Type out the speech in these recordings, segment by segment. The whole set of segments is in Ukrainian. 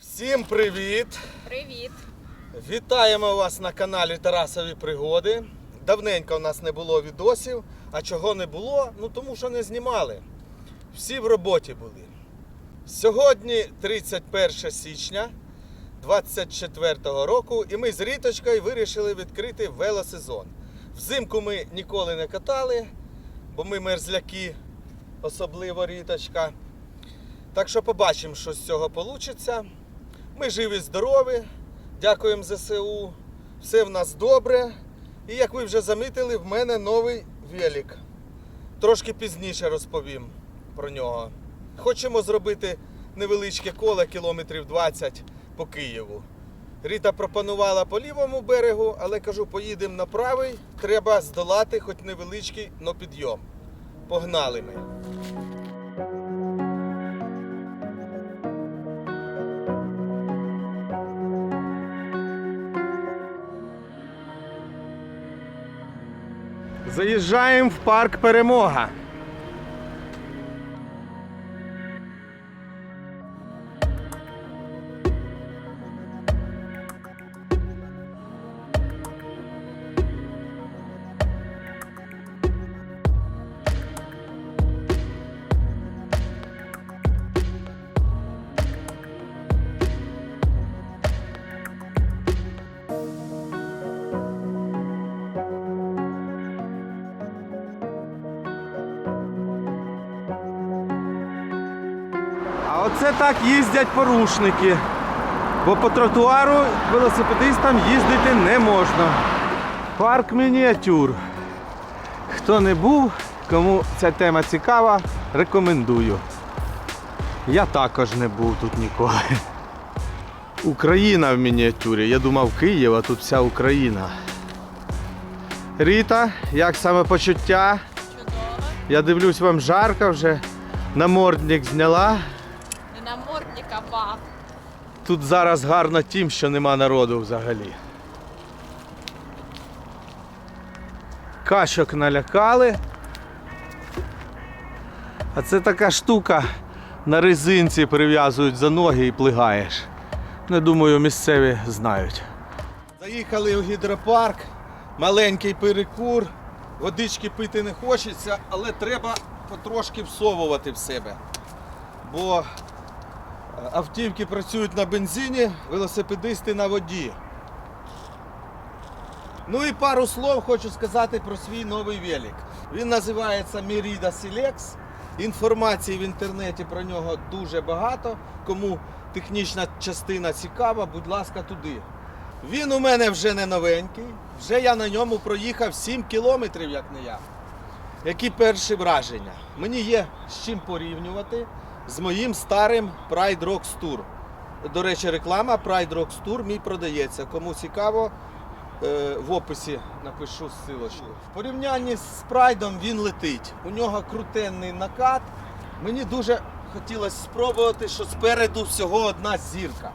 Всім привіт! Привіт! Вітаємо вас на каналі Тарасові Пригоди. Давненько в нас не було відосів. А чого не було? Ну тому що не знімали. Всі в роботі були. Сьогодні 31 січня 24 року, і ми з Ріточкою вирішили відкрити велосезон. Взимку ми ніколи не катали, бо ми мерзляки, особливо Ріточка. Так що побачимо, що з цього вийде. Ми живі, здорові, дякуємо ЗСУ. Все в нас добре. І як ви вже замітили, в мене новий велик. Трошки пізніше розповім про нього. Хочемо зробити невеличке коло кілометрів 20 по Києву. Ріта пропонувала по лівому берегу, але кажу, поїдемо на правий. Треба здолати хоч невеличкий, но підйом. Погнали ми. Заїжджаємо в парк Перемога. Оце так їздять порушники. Бо по тротуару велосипедистам їздити не можна. Парк мініатюр. Хто не був, кому ця тема цікава, рекомендую. Я також не був тут ніколи. Україна в мініатюрі. Я думав Київ, а тут вся Україна. Ріта, як самопочуття? Чудово! Я дивлюсь, вам жарко вже. Намордник зняла. Тут зараз гарно тим, що нема народу взагалі. Кашок налякали. А це така штука на резинці прив'язують за ноги і плигаєш. Не думаю, місцеві знають. Заїхали у гідропарк, маленький перекур, водички пити не хочеться, але треба потрошки всовувати в себе. Бо Автівки працюють на бензині, велосипедисти на воді. Ну і пару слов хочу сказати про свій новий велик. Він називається Merida Silex. Інформації в інтернеті про нього дуже багато. Кому технічна частина цікава, будь ласка, туди. Він у мене вже не новенький. Вже я на ньому проїхав 7 кілометрів, як не я. Які перші враження? Мені є з чим порівнювати з моїм старим Pride Rocks Tour. До речі, реклама Pride Rocks Tour мій продається. Кому цікаво, е, в описі напишу ссылочку. В порівнянні з Прайдом він летить. У нього крутенний накат. Мені дуже хотілося спробувати, що спереду всього одна зірка.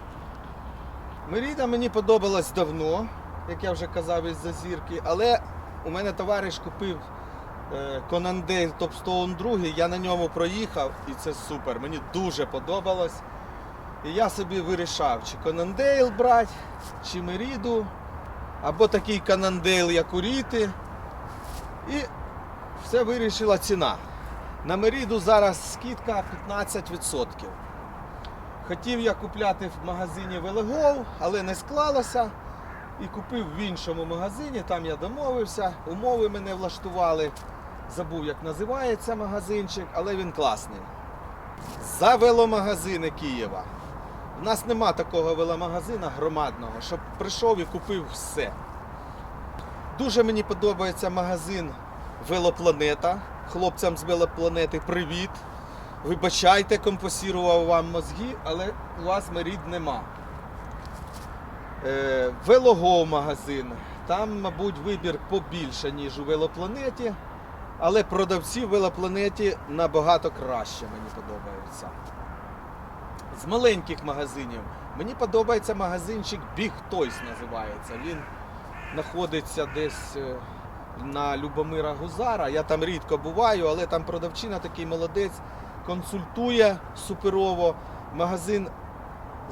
Меріда мені подобалась давно, як я вже казав, із-за зірки, але у мене товариш купив е, Conandale Topstone 2, я на ньому проїхав і це супер. Мені дуже подобалось. І я собі вирішав, чи Conandale брати, чи Меріду, або такий Conandale, як у Ріти. І все вирішила ціна. На Меріду зараз скидка 15%. Хотів я купляти в магазині Велегол, але не склалося. І купив в іншому магазині, там я домовився, умови мене влаштували. Забув, як називається магазинчик, але він класний. За веломагазини Києва. У нас нема такого веломагазина громадного, щоб прийшов і купив все. Дуже мені подобається магазин Велопланета. Хлопцям з велопланети привіт. Вибачайте, компосірував вам мозги, але у вас мерід нема. Е, Велого магазин. Там, мабуть, вибір побільше, ніж у велопланеті. Але продавці в велопланеті набагато краще мені подобаються. З маленьких магазинів мені подобається магазинчик Big Toys називається. Він знаходиться десь е, на Любомира Гузара. Я там рідко буваю, але там продавчина такий молодець, консультує суперово. Магазин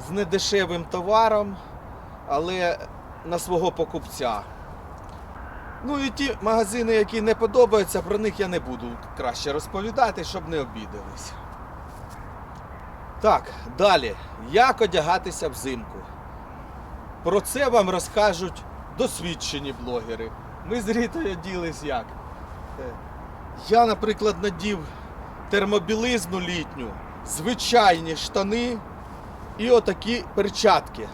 з недешевим товаром, але на свого покупця. Ну і ті магазини, які не подобаються, про них я не буду краще розповідати, щоб не обідались. Так, далі. Як одягатися взимку? Про це вам розкажуть досвідчені блогери. Ми з Рітою ділись як. Е, Я, наприклад, надів термобілизну літню, звичайні штани і отакі перчатки.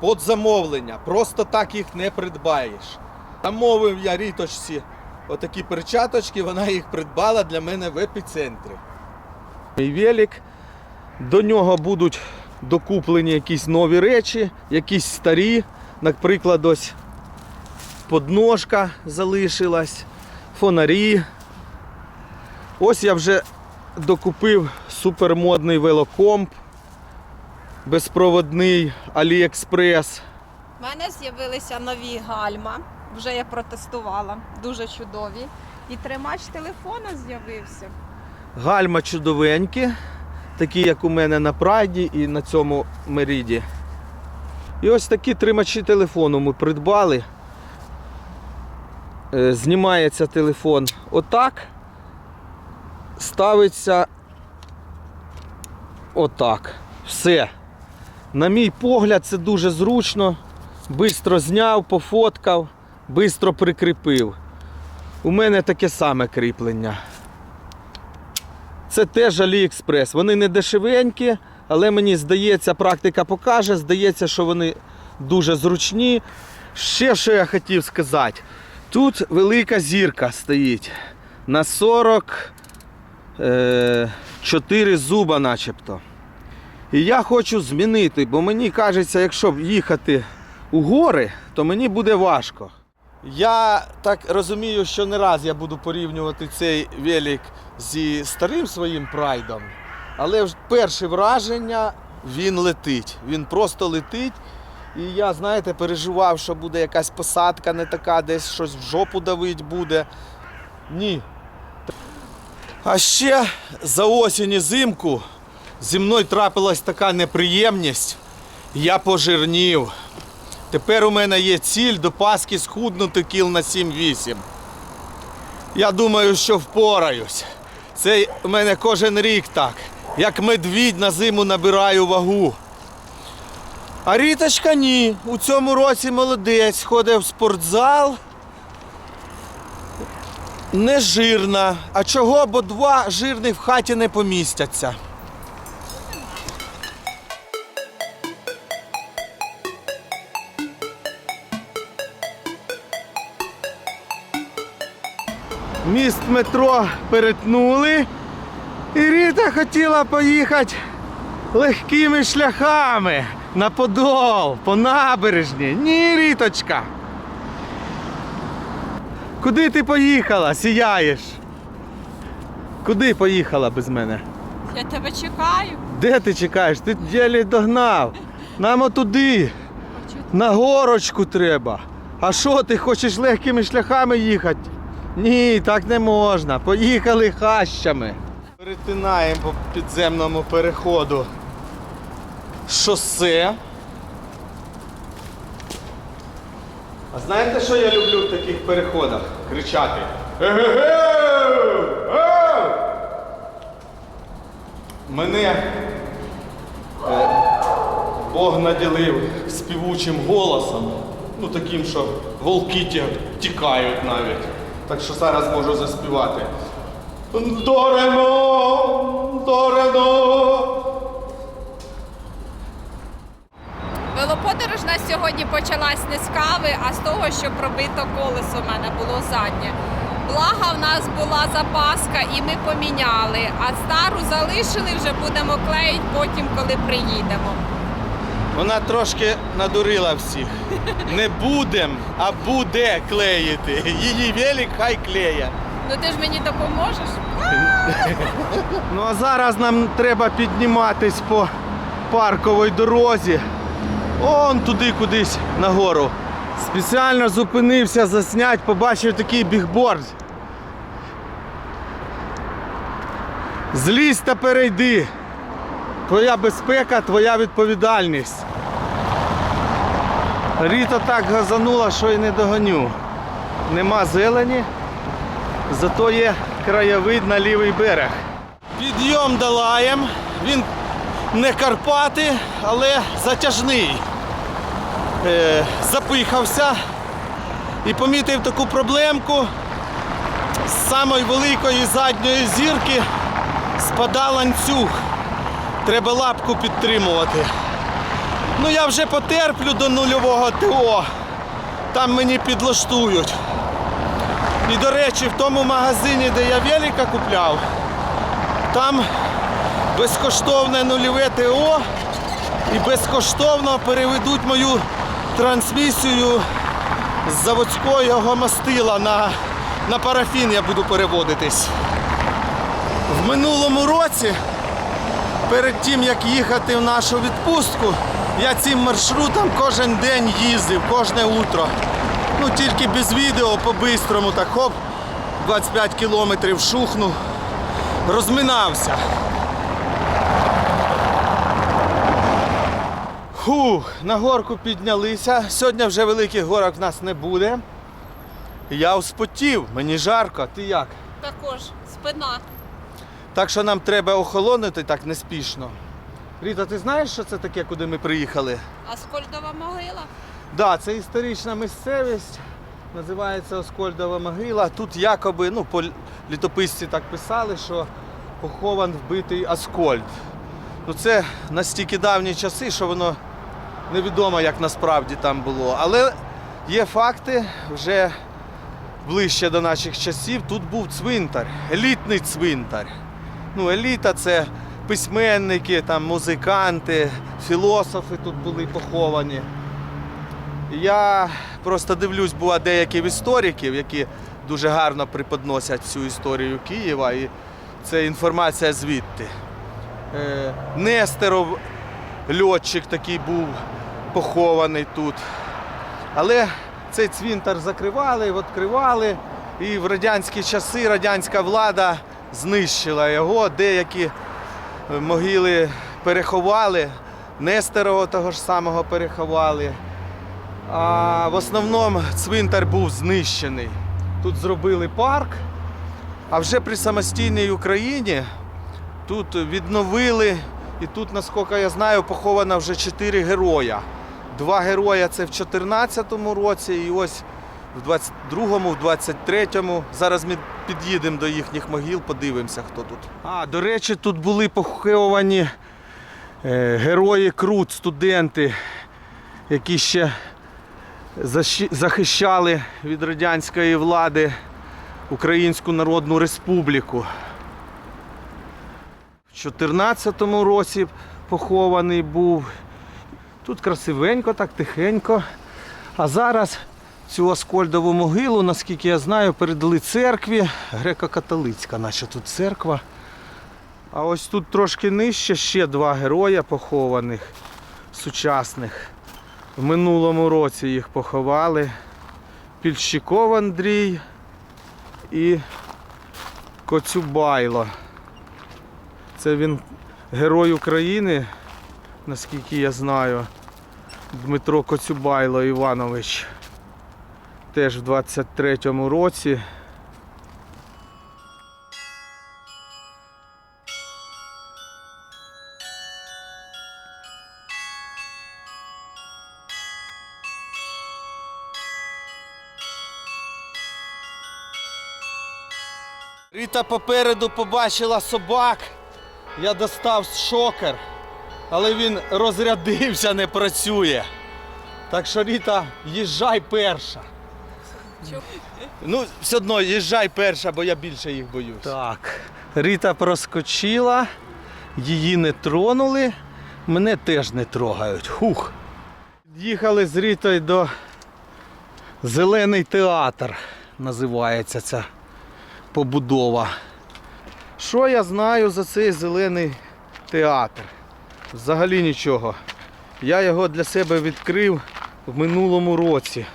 Под замовлення. Просто так їх не придбаєш. Замовив я ріточці отакі перчаточки, вона їх придбала для мене в епіцентрі. Мій велик. До нього будуть докуплені якісь нові речі, якісь старі. Наприклад, ось подножка залишилась, фонарі. Ось я вже докупив супермодний велокомп, безпроводний Aliexpress. У мене з'явилися нові гальма. Вже я протестувала. Дуже чудові. І тримач телефона з'явився. Гальма чудовенькі, такі, як у мене на прайді і на цьому меріді. І ось такі тримачі телефону ми придбали. Е, Знімається телефон отак. Ставиться отак. Все. На мій погляд, це дуже зручно. Бистро зняв, пофоткав, бистро прикріпив. У мене таке саме кріплення. Це теж AliExpress. Вони не дешевенькі, але мені здається, практика покаже, здається, що вони дуже зручні. Ще що я хотів сказати. Тут велика зірка стоїть на 44 зуба начебто. І я хочу змінити, бо мені кажеться, якщо їхати у гори, то мені буде важко. Я так розумію, що не раз я буду порівнювати цей велик зі старим своїм прайдом, але перше враження він летить. Він просто летить. І я, знаєте, переживав, що буде якась посадка не така, десь щось в жопу давить буде. Ні. А ще за осінь і зимку зі мною трапилась така неприємність. Я пожирнів. Тепер у мене є ціль до Пасхи схуднути кіл на 7-8. Я думаю, що впораюсь. Це у мене кожен рік так. Як медвідь на зиму набираю вагу. А Ріточка ні. У цьому році молодець, ходить в спортзал. Не жирна. А чого? Бо два жирних в хаті не помістяться. Міст метро перетнули. І Ріта хотіла поїхати легкими шляхами на Подол, по набережні. Ні, Ріточка. Куди ти поїхала? Сіяєш? Куди поїхала без мене? Я тебе чекаю. Де ти чекаєш? Ти ділі догнав. Нам отуди. На горочку треба. А що, ти хочеш легкими шляхами їхати? Ні, так не можна. Поїхали хащами. Перетинаємо по підземному переходу шосе. А знаєте, що я люблю в таких переходах? Кричати. Мене е, Бог наділив співучим голосом, ну таким, що голки тікають навіть. Так що зараз можу заспівати. Дорено, дорено. Велоподорож у нас сьогодні почалась не з кави, а з того, що пробито колесо в мене було заднє. Благо в нас була запаска і ми поміняли, а стару залишили, вже будемо клеїти потім, коли приїдемо. Вона трошки надурила всіх. Не будем, а буде клеїти. Її велик хай клеє. Ну ти ж мені допоможеш? Ну а зараз нам треба підніматись по парковій дорозі. Он туди кудись нагору. Спеціально зупинився заснять, побачив такий бігборд. Злізь та перейди. Твоя безпека, твоя відповідальність. Ріта так газанула, що й не догоню. Нема зелені, зато є краєвид на лівий берег. Підйом долаєм. Він не Карпати, але затяжний. Е, запихався і помітив таку проблемку. З самої великої задньої зірки спада ланцюг. Треба лапку підтримувати. Ну я вже потерплю до нульового ТО. Там мені підлаштують. І до речі, в тому магазині, де я велика купляв, там безкоштовне нульове ТО і безкоштовно переведуть мою трансмісію з заводського мастила на, на парафін я буду переводитись. В минулому році, перед тим як їхати в нашу відпустку, я цим маршрутом кожен день їздив, кожне утро. Ну тільки без відео по-бистрому, так хоп, 25 кілометрів шухнув, розминався. Фух, на горку піднялися. Сьогодні вже великих горок в нас не буде. Я вспотів, мені жарко, ти як? Також спина. Так що нам треба охолонути так неспішно. Ріта, ти знаєш, що це таке, куди ми приїхали? Аскольдова могила. Так, да, це історична місцевість, називається Оскольдова могила. Тут якоби, ну, по літописці так писали, що похован вбитий Аскольд. Ну це настільки давні часи, що воно невідомо, як насправді там було. Але є факти вже ближче до наших часів. Тут був цвинтар, елітний цвинтар. Ну, еліта це письменники, там, музиканти, філософи тут були поховані. Я просто дивлюсь, бува деяких істориків, які дуже гарно преподносять цю історію Києва, і це інформація звідти. Е, Нестеров, льотчик такий був похований тут. Але цей цвинтар закривали, відкривали, і в радянські часи радянська влада знищила його. Деякі е, могили переховали, Нестерова того ж самого переховали. А в основному цвинтар був знищений. Тут зробили парк, а вже при самостійній Україні тут відновили, і тут, наскільки я знаю, поховано вже чотири героя. Два героя це в 2014 році, і ось в 22-му, в 23-му. Зараз ми під'їдемо до їхніх могил, подивимося, хто тут. А, до речі, тут були поховані е, герої Крут, студенти, які ще захищали від радянської влади Українську Народну Республіку. В 2014 році похований був. Тут красивенько, так тихенько. А зараз цю Аскольдову могилу, наскільки я знаю, передали церкві. Греко-католицька, наче тут церква. А ось тут трошки нижче ще два героя похованих, сучасних. В минулому році їх поховали. Пільщиков Андрій і Коцюбайло. Це він герой України, наскільки я знаю. Дмитро Коцюбайло Іванович. Теж в 23-му році. Ріта попереду побачила собак. Я достав шокер, але він розрядився, не працює. Так що Ріта, їжджай перша. Ну, все одно їжджай перша, бо я більше їх боюсь. Так. Ріта проскочила, її не тронули, мене теж не трогають. Хух. Їхали з Рітою до Зелений театр, називається ця побудова. Що я знаю за цей зелений театр? Взагалі нічого. Я його для себе відкрив в минулому році.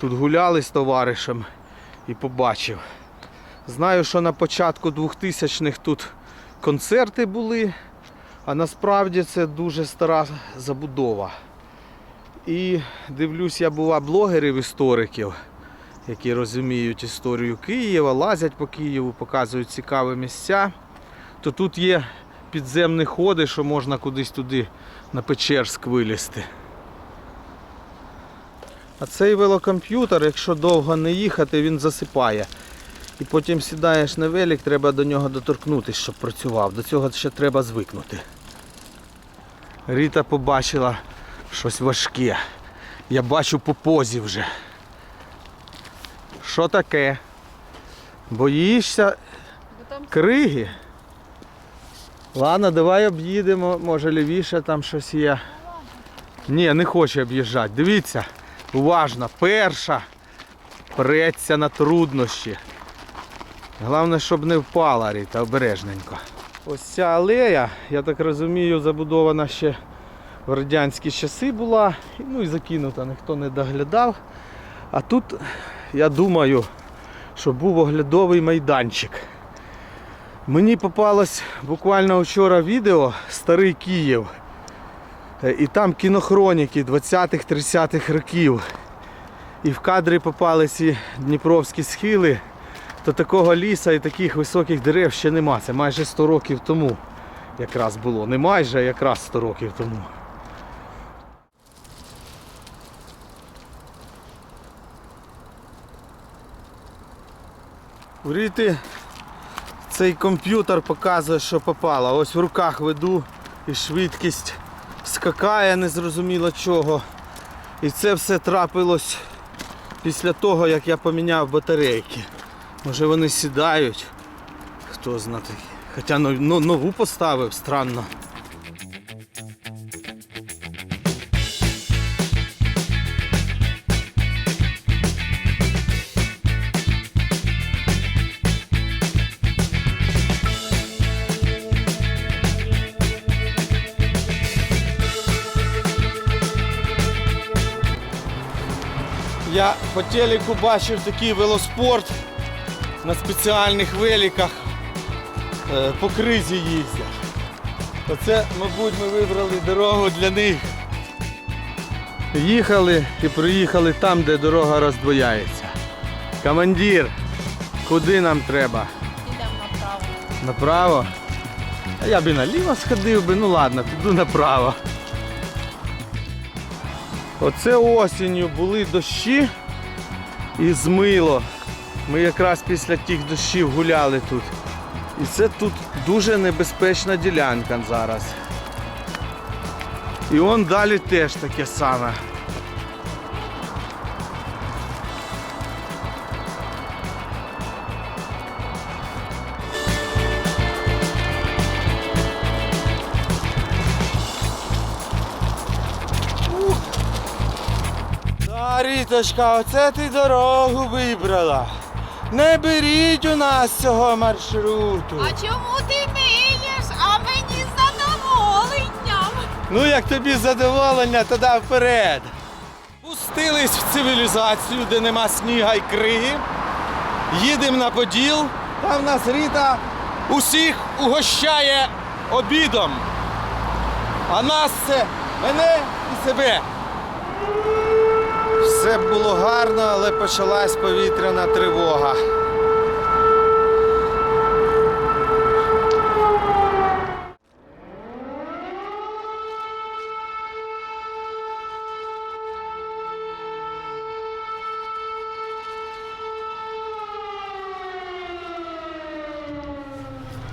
Тут гуляли з товаришем і побачив. Знаю, що на початку 2000-х тут концерти були, а насправді це дуже стара забудова. І дивлюсь, я бува блогерів, істориків, які розуміють історію Києва, лазять по Києву, показують цікаві місця. То тут є підземні ходи, що можна кудись туди на Печерськ вилізти. А цей велокомп'ютер, якщо довго не їхати, він засипає. І потім сідаєш на велик, треба до нього доторкнутися, щоб працював. До цього ще треба звикнути. Ріта побачила щось важке. Я бачу по позі вже. Що таке? Боїшся криги? Ладно, давай об'їдемо, може лівіше там щось є. Ні, не хоче об'їжджати. Дивіться, уважно, перша преться на труднощі. Головне, щоб не впала Ріта, обережненько. Ось ця алея, я так розумію, забудована ще в радянські часи була, ну і закинута, ніхто не доглядав. А тут, я думаю, що був оглядовий майданчик. Мені попалось буквально вчора відео Старий Київ. Е, І там кінохроніки 20-30-х років. І в кадрі попались і Дніпровські схили, то такого ліса і таких високих дерев ще нема. Це майже 100 років тому якраз було. Не майже, а якраз 100 років тому. У Ріти цей комп'ютер показує, що попало. Ось в руках веду і швидкість скакає незрозуміло чого. І це все трапилось після того, як я поміняв батарейки. Може вони сідають, хто знає. Хоча ну, ну, нову поставив, странно. Я по телеку бачив такий велоспорт на спеціальних великах е, по кризі їздять. Оце, мабуть, ми вибрали дорогу для них. Їхали і приїхали там, де дорога роздвояється. Командир, куди нам треба? Йдемо направо. Направо? А я б і наліво сходив би, ну ладно, піду направо. Оце осінню були дощі і змило. Ми якраз після тих дощів гуляли тут. І це тут дуже небезпечна ділянка зараз. І он далі теж таке саме. Та, Ріточка, оце ти дорогу вибрала. Не беріть у нас цього маршруту. А чому ти їдеш, а мені з задоволенням? Ну як тобі задоволення, тоді вперед. Пустились в цивілізацію, де нема сніга і криги. Їдемо на Поділ. Там в нас Ріта усіх угощає обідом. А нас це мене і себе. Все було гарно, але почалась повітряна тривога.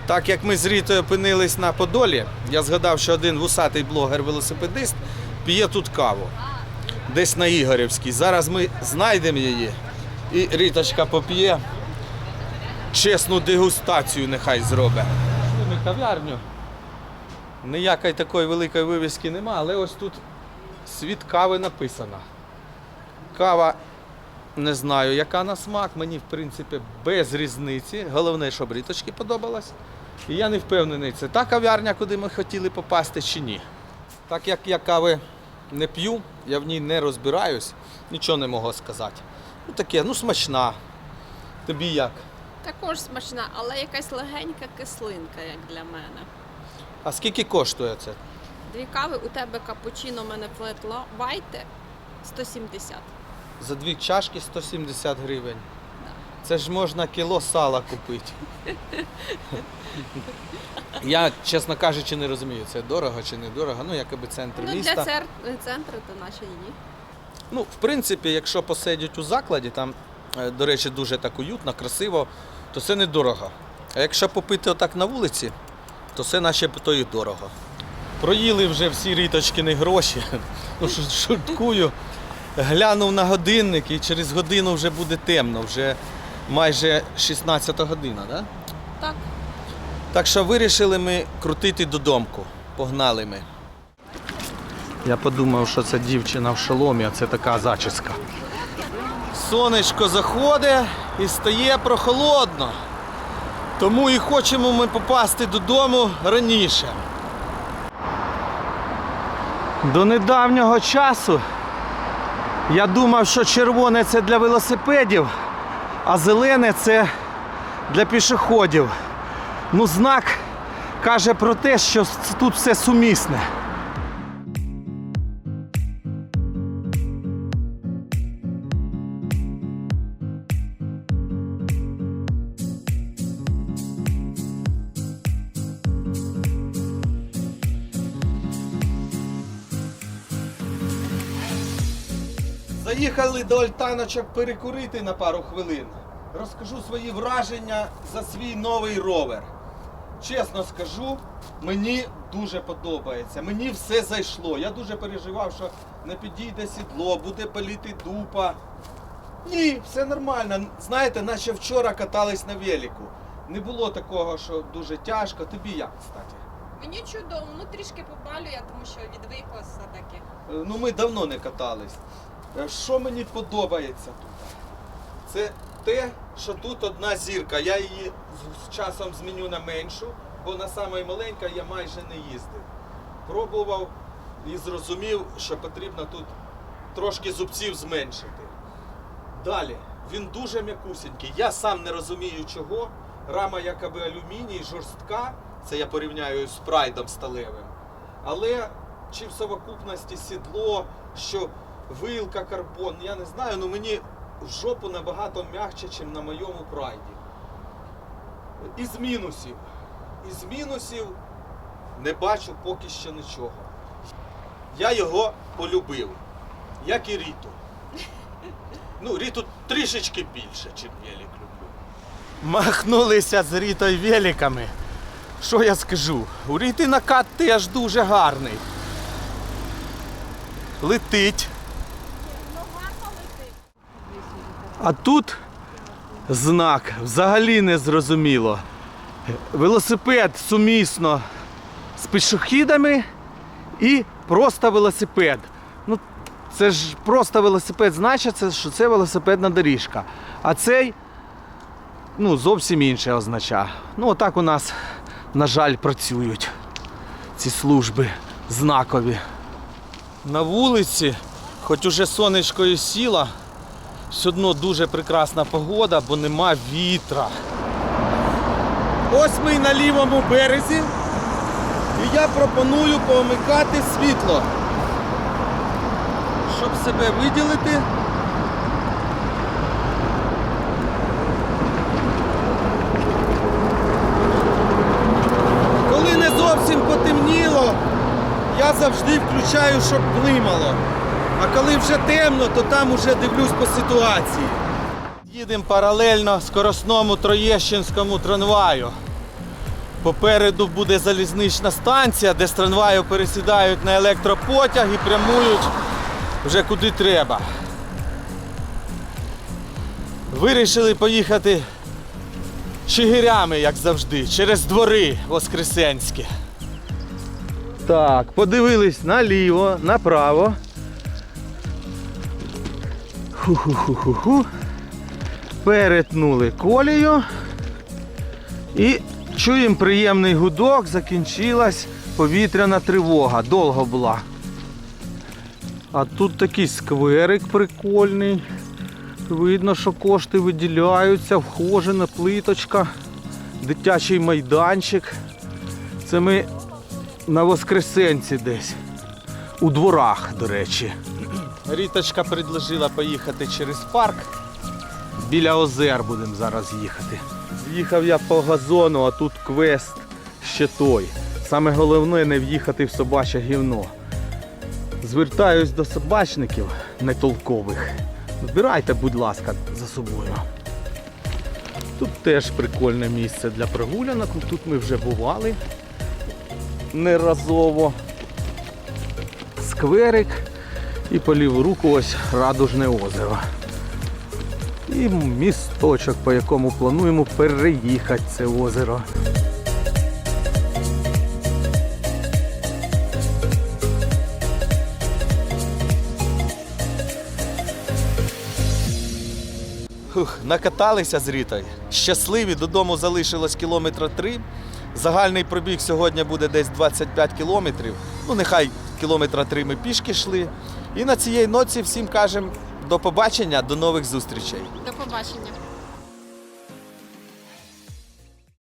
Так як ми з Рітою опинились на Подолі, я згадав, що один вусатий блогер-велосипедист п'є тут каву. Десь на Ігорівській. Зараз ми знайдемо її. І Ріточка поп'є. Чесну дегустацію нехай зробить. Ми кав'ярню. Ніякої такої великої вивіски нема, але ось тут світ кави написано. Кава не знаю, яка на смак, мені в принципі без різниці. Головне, щоб ріточки подобалось. І я не впевнений, це та кав'ярня, куди ми хотіли попасти чи ні. Так як я кави не п'ю, я в ній не розбираюсь, нічого не можу сказати. Ну таке, ну смачна. Тобі як? Також смачна, але якась легенька кислинка, як для мене. А скільки коштує це? Дві кави, у тебе капучино, у мене флет вайте 170. За дві чашки 170 гривень. Це ж можна кіло сала купити. Я, чесно кажучи, не розумію, це дорого чи не дорого. Ну, якоби центр Ну, міста. для цер... центру то наші ні. Ну, в принципі, якщо посидять у закладі, там, е, до речі, дуже так уютно, красиво, то це недорого. А якщо попити отак на вулиці, то це начебто і дорого. Проїли вже всі ріточкини гроші. Ну, шу- шуткую. Глянув на годинник і через годину вже буде темно, вже майже 16 година, да? Так. Так що вирішили ми крутити додомку. Погнали ми. Я подумав, що це дівчина в шоломі, а це така зачіска. Сонечко заходить і стає прохолодно. Тому і хочемо ми попасти додому раніше. До недавнього часу я думав, що червоне це для велосипедів, а зелене це для пішоходів. Ну, знак каже про те, що тут все сумісне. Заїхали до Альтаночок перекурити на пару хвилин. Розкажу свої враження за свій новий ровер. Чесно скажу, мені дуже подобається. Мені все зайшло. Я дуже переживав, що не підійде сідло, буде паліти дупа. Ні, все нормально. Знаєте, наче вчора катались на велику. Не було такого, що дуже тяжко. Тобі як, кстати? Мені чудово, ну трішки побалює, тому що відвикла все-таки. Е, Ну, ми давно не катались. Е, Що мені подобається тут? Це те, що тут одна зірка. Я її з- часом зміню на меншу, бо на самої маленька я майже не їздив. Пробував і зрозумів, що потрібно тут трошки зубців зменшити. Далі, він дуже м'якусенький. Я сам не розумію чого. Рама якоби алюміній, жорстка. Це я порівняю з прайдом сталевим. Але чи в совокупності сідло, що вилка карбон, я не знаю, але мені в жопу набагато м'якче, ніж на моєму прайді. Із мінусів. Із мінусів не бачу поки що нічого. Я його полюбив, як і Ріту. Ну, Ріту трішечки більше, ніж велик люблю. Махнулися з Рітою великами. Що я скажу? У Ріти накат теж дуже гарний. Летить. А тут знак взагалі не зрозуміло. Велосипед сумісно з пішохідами і просто велосипед. Ну, це ж просто велосипед значиться, що це велосипедна доріжка. А цей ну, зовсім інше означає. Ну, отак у нас, на жаль, працюють ці служби знакові. На вулиці, хоч уже сонечко і сіла, все одно дуже прекрасна погода, бо нема вітра. Ось ми на лівому березі. І я пропоную помикати світло. Щоб себе виділити. Коли не зовсім потемніло, я завжди включаю, щоб блимало. А коли вже темно, то там уже дивлюсь по ситуації. Їдемо паралельно скоросному Троєщинському трамваю. Попереду буде залізнична станція, де з трамваю пересідають на електропотяг і прямують вже куди треба. Вирішили поїхати чигирями, як завжди, через двори Воскресенські. Так, подивились наліво, направо. Ху-ху-ху-ху-ху. Перетнули колію. І чуємо приємний гудок, закінчилась повітряна тривога. Довго була. А тут такий скверик прикольний. Видно, що кошти виділяються, вхожена плиточка, дитячий майданчик. Це ми на Воскресенці десь. У дворах, до речі. Ріточка предложила поїхати через парк. Біля озер будемо зараз їхати. Їхав я по газону, а тут квест ще той. Саме головне не в'їхати в собаче гівно. Звертаюсь до собачників нетолкових. Збирайте, будь ласка, за собою. Тут теж прикольне місце для прогулянок. Тут ми вже бували неразово. Скверик і по ліву руку ось Радужне озеро. І місточок, по якому плануємо переїхати це озеро. Фух, накаталися з Рітою. Щасливі, додому залишилось кілометра три. Загальний пробіг сьогодні буде десь 25 кілометрів. Ну, нехай кілометра три ми пішки йшли. І на цієї ноці всім кажемо до побачення, до нових зустрічей. До побачення.